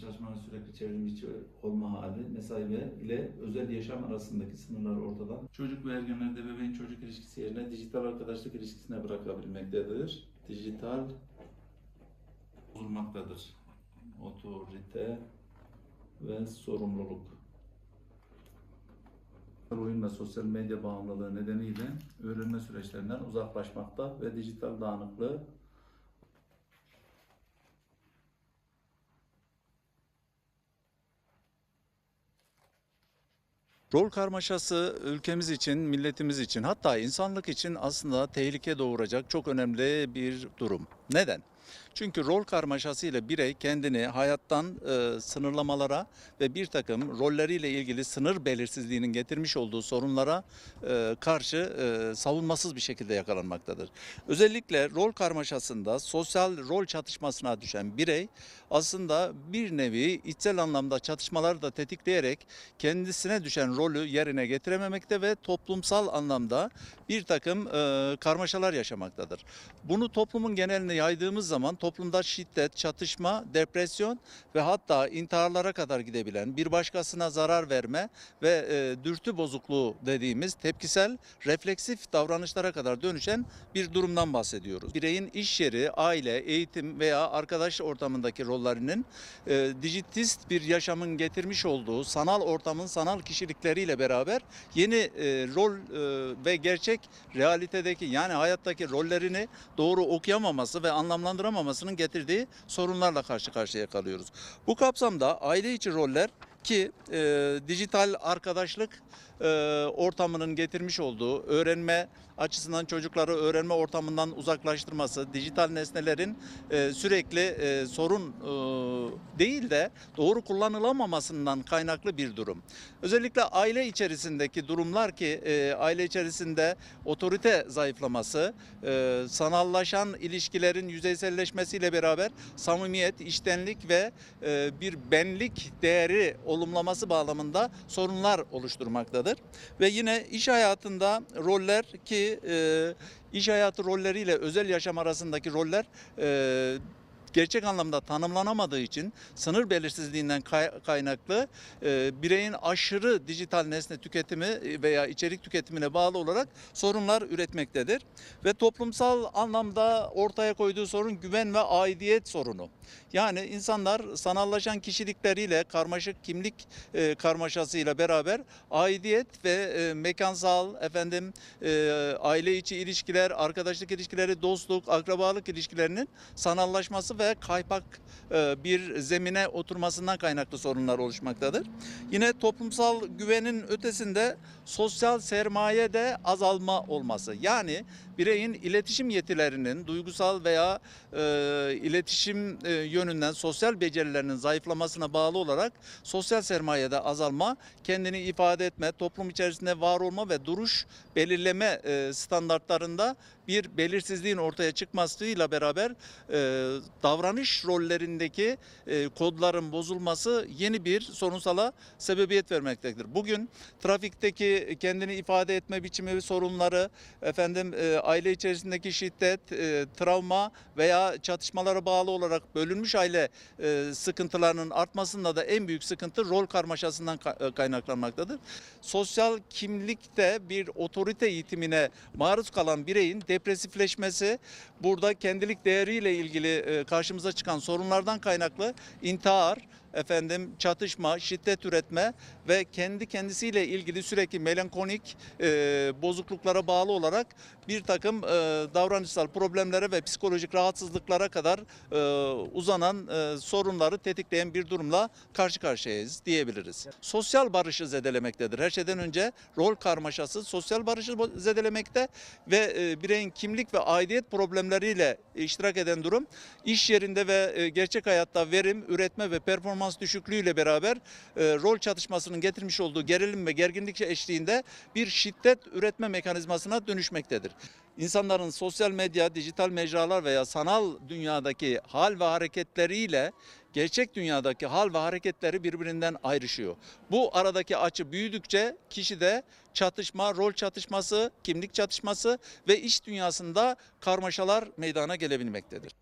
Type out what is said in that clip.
çalışmanın sürekli çevrimiçi olma hali, mesai ve ile özel yaşam arasındaki sınırlar ortadan çocuk ve ergenlerde bebeğin çocuk ilişkisi yerine dijital arkadaşlık ilişkisine bırakabilmektedir. Dijital bozulmaktadır. Otorite ve sorumluluk. Oyun ve sosyal medya bağımlılığı nedeniyle öğrenme süreçlerinden uzaklaşmakta ve dijital dağınıklığı Rol karmaşası ülkemiz için, milletimiz için hatta insanlık için aslında tehlike doğuracak çok önemli bir durum. Neden? Çünkü rol karmaşası ile birey kendini hayattan e, sınırlamalara ve bir takım rolleriyle ilgili sınır belirsizliğinin getirmiş olduğu sorunlara e, karşı e, savunmasız bir şekilde yakalanmaktadır. Özellikle rol karmaşasında sosyal rol çatışmasına düşen birey aslında bir nevi içsel anlamda çatışmaları da tetikleyerek kendisine düşen rolü yerine getirememekte ve toplumsal anlamda bir takım e, karmaşalar yaşamaktadır. Bunu toplumun geneline yaydığımız zaman toplumda şiddet, çatışma, depresyon ve hatta intiharlara kadar gidebilen bir başkasına zarar verme ve e, dürtü bozukluğu dediğimiz tepkisel, refleksif davranışlara kadar dönüşen bir durumdan bahsediyoruz. Bireyin iş yeri, aile, eğitim veya arkadaş ortamındaki rollerinin e, dijitist bir yaşamın getirmiş olduğu sanal ortamın sanal kişilikleriyle beraber yeni e, rol e, ve gerçek realitedeki yani hayattaki rollerini doğru okuyamaması ve anlamlandıramamasının getirdiği sorunlarla karşı karşıya kalıyoruz. Bu kapsamda aile içi roller ki e, dijital arkadaşlık e, ortamının getirmiş olduğu öğrenme açısından çocukları öğrenme ortamından uzaklaştırması, dijital nesnelerin e, sürekli e, sorun e, değil de doğru kullanılamamasından kaynaklı bir durum. Özellikle aile içerisindeki durumlar ki e, aile içerisinde otorite zayıflaması, e, sanallaşan ilişkilerin yüzeyselleşmesiyle beraber samimiyet, iştenlik ve e, bir benlik değeri olumlaması bağlamında sorunlar oluşturmaktadır. Ve yine iş hayatında roller ki e, iş hayatı rolleriyle özel yaşam arasındaki roller e, gerçek anlamda tanımlanamadığı için sınır belirsizliğinden kay- kaynaklı e, bireyin aşırı dijital nesne tüketimi e, veya içerik tüketimine bağlı olarak sorunlar üretmektedir. Ve toplumsal anlamda ortaya koyduğu sorun güven ve aidiyet sorunu. Yani insanlar sanallaşan kişilikleriyle karmaşık kimlik e, karmaşasıyla beraber aidiyet ve e, mekansal efendim e, aile içi ilişkiler, arkadaşlık ilişkileri, dostluk, akrabalık ilişkilerinin sanallaşması ve kaypak e, bir zemine oturmasından kaynaklı sorunlar oluşmaktadır. Yine toplumsal güvenin ötesinde sosyal sermaye de azalma olması. Yani bireyin iletişim yetilerinin duygusal veya e, iletişim e, yönünden sosyal becerilerinin zayıflamasına bağlı olarak sosyal sermayede azalma, kendini ifade etme, toplum içerisinde var olma ve duruş belirleme e, standartlarında bir belirsizliğin ortaya çıkmasıyla beraber e, davranış rollerindeki e, kodların bozulması yeni bir sorunsala sebebiyet vermektedir. Bugün trafikteki kendini ifade etme biçimi sorunları, efendim e, aile içerisindeki şiddet, e, travma veya çatışmalara bağlı olarak bölünmüş aile e, sıkıntılarının artmasında da en büyük sıkıntı rol karmaşasından ka- e, kaynaklanmaktadır. Sosyal kimlikte bir otorite eğitimine maruz kalan bireyin depresifleşmesi burada kendilik değeriyle ilgili e, karşımıza çıkan sorunlardan kaynaklı intihar, efendim çatışma, şiddet üretme ve kendi kendisiyle ilgili sürekli melankolik e, bozukluklara bağlı olarak bir takım e, davranışsal problemlere ve psikolojik rahatsızlıklara kadar e, uzanan e, sorunları tetikleyen bir durumla karşı karşıyayız diyebiliriz. Sosyal barışı zedelemektedir. Her şeyden önce rol karmaşası sosyal barışı zedelemekte ve e, bireyin kimlik ve aidiyet problemleriyle iştirak eden durum iş yerinde ve e, gerçek hayatta verim, üretme ve performans düşüklüğüyle beraber e, rol çatışmasının getirmiş olduğu gerilim ve gerginlik eşliğinde bir şiddet üretme mekanizmasına dönüşmektedir. İnsanların sosyal medya, dijital mecralar veya sanal dünyadaki hal ve hareketleriyle gerçek dünyadaki hal ve hareketleri birbirinden ayrışıyor. Bu aradaki açı büyüdükçe kişide çatışma, rol çatışması, kimlik çatışması ve iş dünyasında karmaşalar meydana gelebilmektedir.